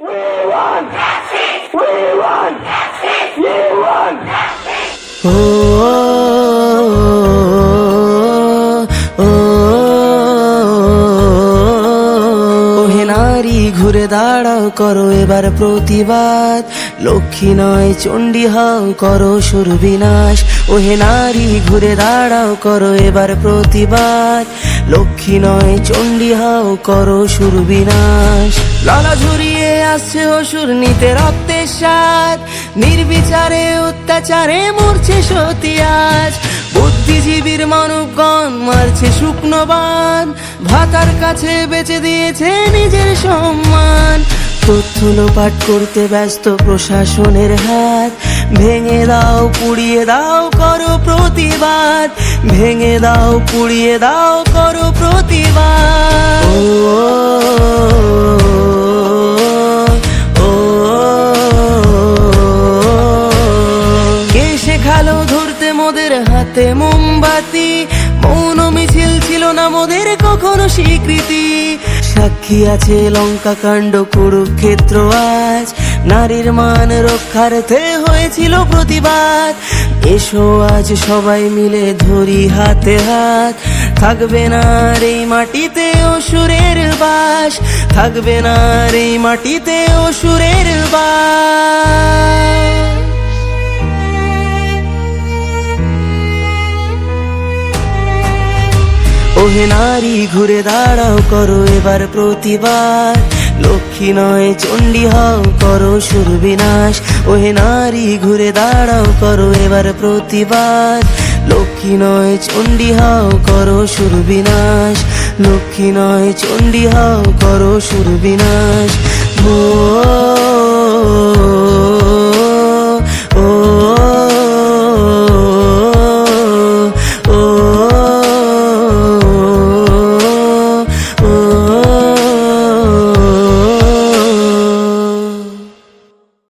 We want justice. We want justice. We want ও ও ঘুরে দাঁড়াও করো এবার প্রতিবাদ। লক্ষ্মী নয়, চণ্ডী হও করো সুর বিনাশ। ওহে নারী, ঘুরে দাঁড়াও করো এবার প্রতিবাদ। লক্ষ্মী নয়, চণ্ডী হও করো সুর বিনাশ। লালা ঝুরিয়ে আসছে অসুর নিতে রক্তের স্বাদ। নির্বিচারে, অত্যাচারে মরছে সতী আজ বুদ্ধিজীবীর মানবগণ মারছে শুকনো বান ভাতার কাছে বেঁচে দিয়েছে নিজের সম্মান। তথ্য লোপাট করতে ব্যস্ত প্রশাসনের হাত। ভেঙে দাও, পুড়িয়ে দাও, করো প্রতিবাদ। ভেঙে দাও, পুড়িয়ে দাও, করো হাতে মোমবাতি, মৌন মিছিল ছিল না মোদের কখনো স্বীকৃতি। সাক্ষী আছে লঙ্কা কাণ্ড, কুরুক্ষেত্র আজ। নারীর মান রক্ষার্থে হয়েছিল প্রতিবাদ। এসো আজ সবাই মিলে ধরি হাতে হাত। থাকবে না এই মাটিতে অসুরের বাস। থাকবে না এই মাটিতে অসুরের বাস। ওহে নারী, ঘুরে দাঁড়াও, করো এবার প্রতিবাদ। লক্ষ্মী নয়, চণ্ডী হও, করো সুর বিনাশ। ওহে নারী, ঘুরে দাঁড়াও, করো এবার প্রতিবাদ। লক্ষ্মী নয়, চণ্ডী হও, করো সুর বিনাশ। লক্ষ্মী নয়, চণ্ডী হও, করো সুর বিনাশ।